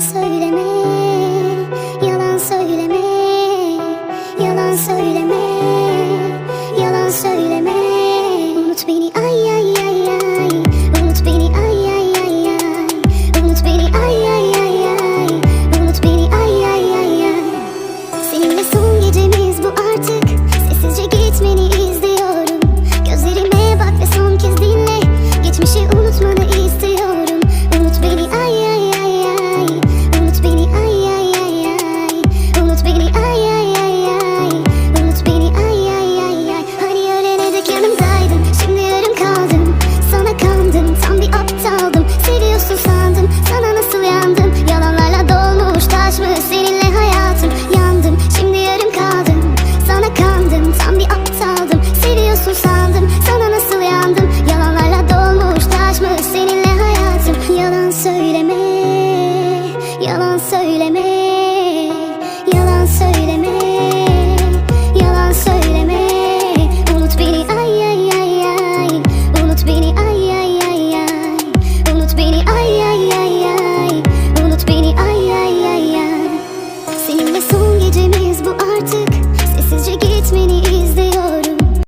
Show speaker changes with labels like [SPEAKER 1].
[SPEAKER 1] söyleme Yalan söyleme Yalan söyleme Yalan söyleme. Unut beni ay ay ay ay. Yalan söyleme